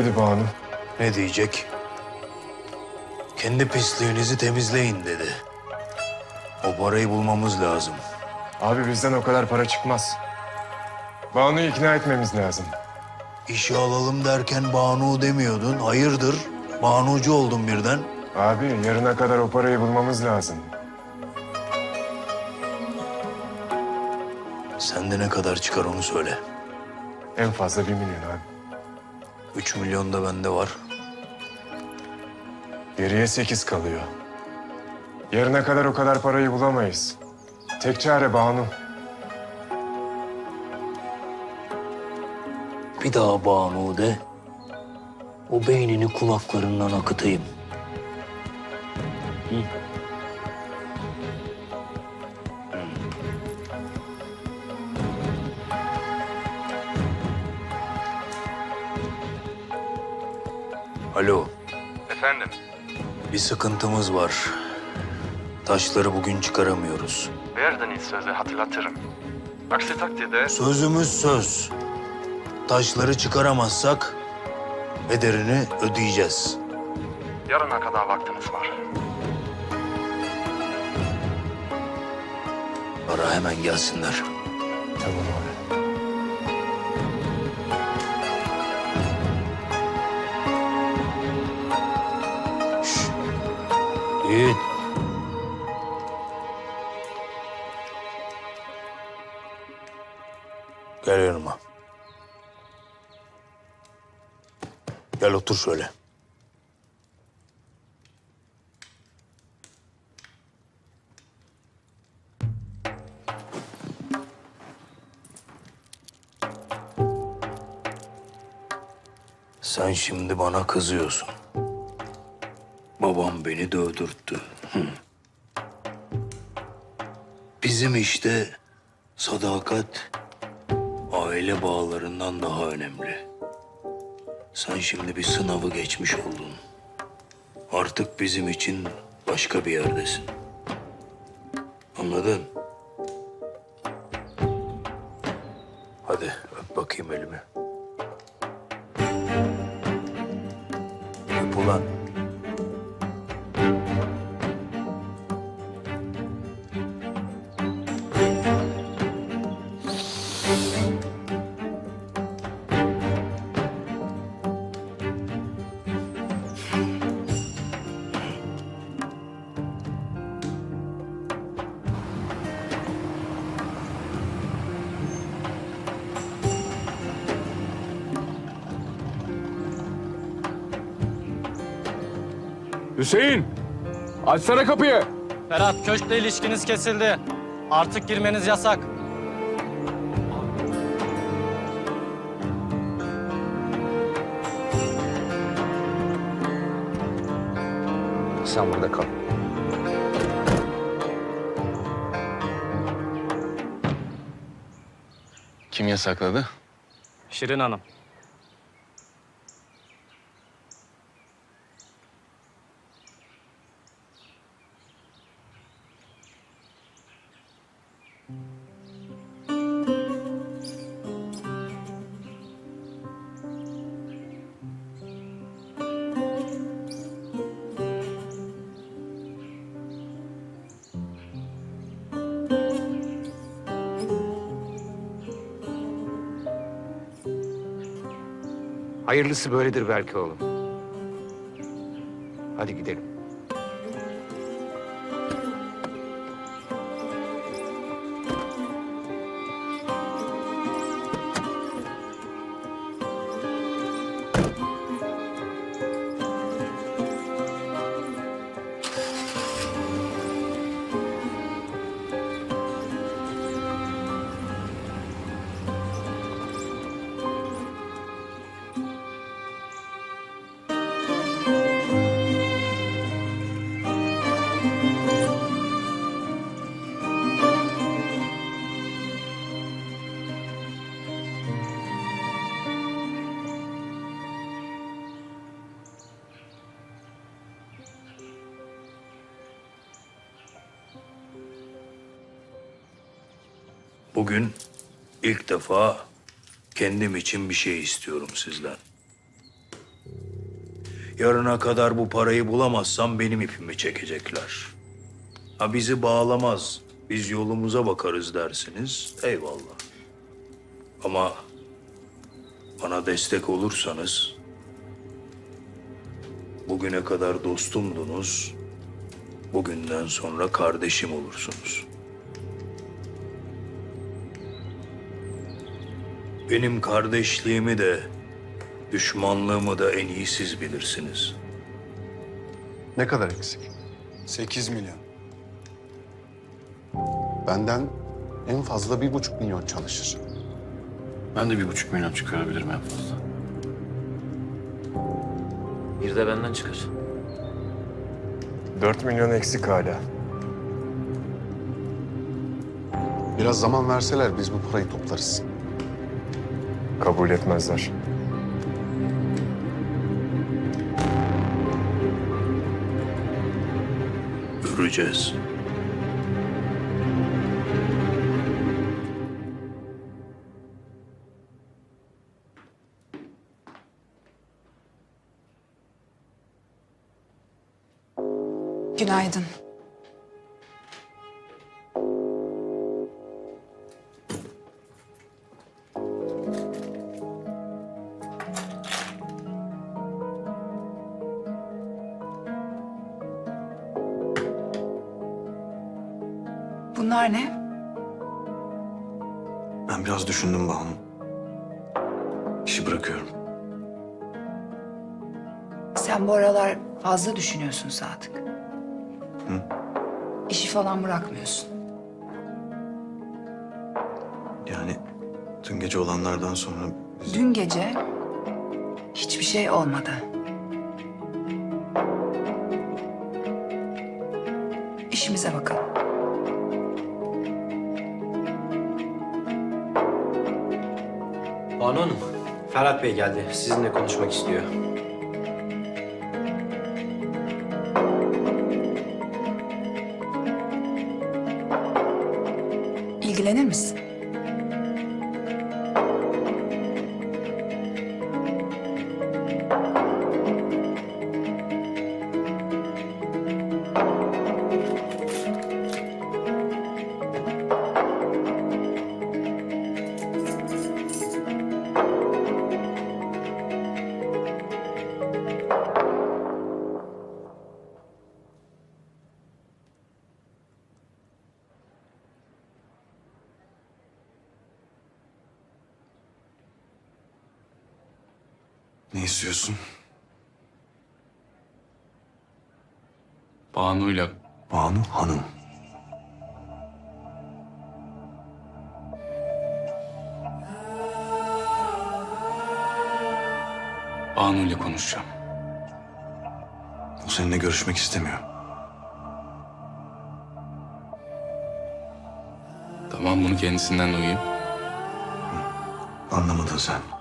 dedi Banu? Ne diyecek? Kendi pisliğinizi temizleyin dedi. O parayı bulmamız lazım. Abi bizden o kadar para çıkmaz. Banu'yu ikna etmemiz lazım. İşe alalım derken Banu demiyordun. Hayırdır? Banucu oldun birden. Abi yarına kadar o parayı bulmamız lazım. Sende ne kadar çıkar onu söyle. En fazla bir milyon abi. Üç milyon da bende var. Geriye sekiz kalıyor. Yarına kadar o kadar parayı bulamayız. Tek çare Banu. Bir daha Banu de. O beynini kulaklarından akıtayım. Hı? Alo, Efendim, bir sıkıntımız var. Taşları bugün çıkaramıyoruz. verdiğiniz sözü hatırlatırım. Aksi takdirde Sözümüz söz. Taşları çıkaramazsak ederini ödeyeceğiz. yarına kadar vaktiniz var. Ara hemen gelsinler. Tamam abi. Yiğit. Gel yanıma. Gel otur şöyle. Sen şimdi bana kızıyorsun. Babam beni dövdürttü. Bizim işte sadakat aile bağlarından daha önemli. Sen şimdi bir sınavı geçmiş oldun. Artık bizim için başka bir yerdesin. Anladın? Hadi öp bakayım elimi. Öp ulan. Hüseyin! Açsana kapıyı! Ferhat, köşkle ilişkiniz kesildi. Artık girmeniz yasak. Sen burada kal. Kim yasakladı? Şirin Hanım. Hayırlısı böyledir belki oğlum. Hadi gidelim. Bugün ilk defa kendim için bir şey istiyorum sizden. Yarına kadar bu parayı bulamazsam benim ipimi çekecekler. Ha bizi bağlamaz, biz yolumuza bakarız dersiniz. Eyvallah. Ama bana destek olursanız bugüne kadar dostumdunuz. Bugünden sonra kardeşim olursunuz. Benim kardeşliğimi de düşmanlığımı da en iyi siz bilirsiniz. Ne kadar eksik? 8 milyon. Benden en fazla bir buçuk milyon çalışır. Ben de bir buçuk milyon çıkarabilirim en fazla. Bir de benden çıkar. 4 milyon eksik hala. Biraz zaman verseler biz bu parayı toplarız. Kabul etmezler. Göreceğiz. Günaydın. Bunlar ne? Ben biraz düşündüm Banu. İşi bırakıyorum. Sen bu aralar fazla düşünüyorsun Sadık. Hı? İşi falan bırakmıyorsun. Yani dün gece olanlardan sonra biz... Dün gece hiçbir şey olmadı. İşimize bakalım. Banu Hanım, Ferhat Bey geldi. Sizinle konuşmak istiyor. İlgilenir misin? Ne istiyorsun? Banu'yla Banu Hanım. Banu'yla konuşacağım. O seninle görüşmek istemiyor. Tamam bunu kendisinden duyayım. Anlamadın sen.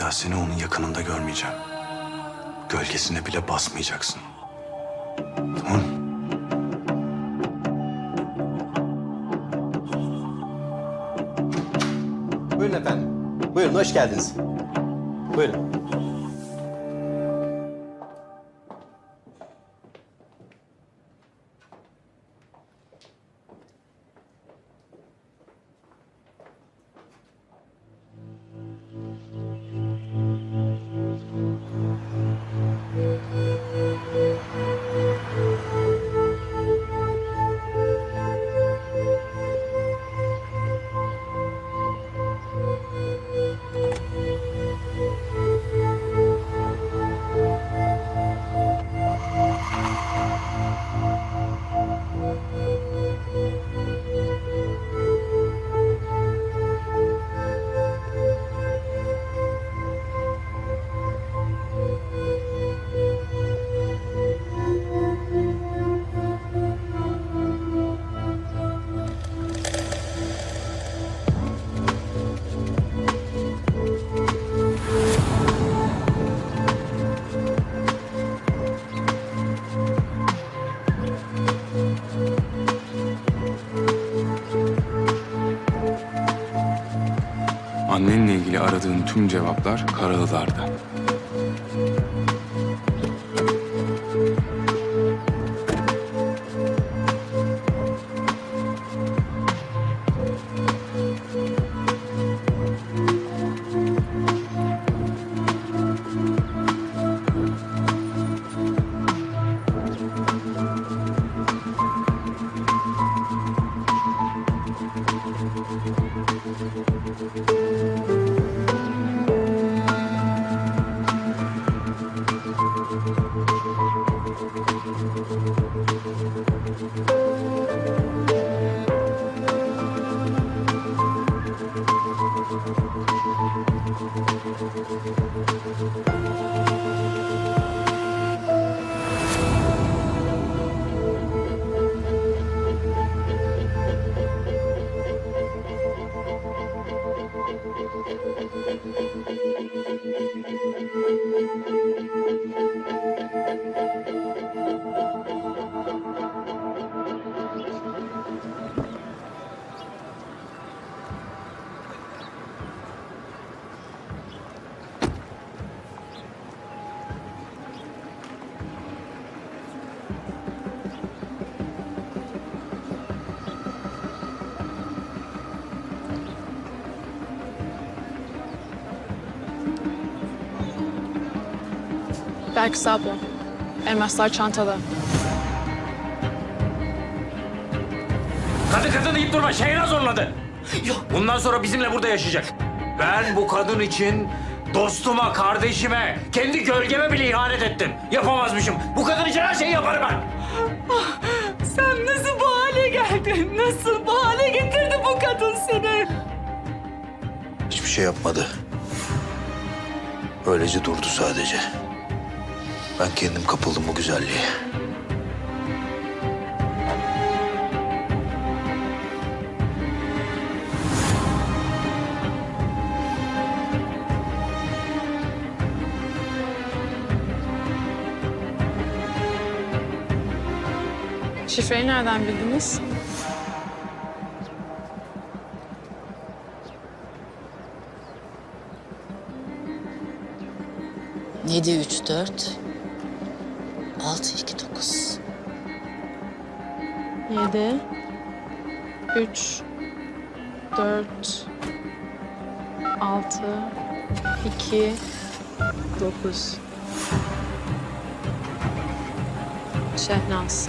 Daha seni onun yakınında görmeyeceğim. Gölgesine bile basmayacaksın. Tamam mı? Buyurun efendim. Buyurun, hoş geldiniz. Buyurun. Aradığın tüm cevaplar Karaağlar'da. Belki abla. Elmaslar çantada. Kadın kadın deyip durma. Şeyine zorladı. Bundan sonra bizimle burada yaşayacak. Ben bu kadın için dostuma, kardeşime, kendi gölgeme bile ihanet ettim. Yapamazmışım. Bu kadın için her şeyi yaparım ben. Sen nasıl bu hale geldin? Nasıl bu hale getirdi bu kadın seni? Hiçbir şey yapmadı. Öylece durdu sadece. Ben kendim kapıldım bu güzelliğe. Şifreyi nereden bildiniz? Yedi üç dört. Altı iki dokuz. Yedi, üç, dört, altı, iki, dokuz. Şehnaz.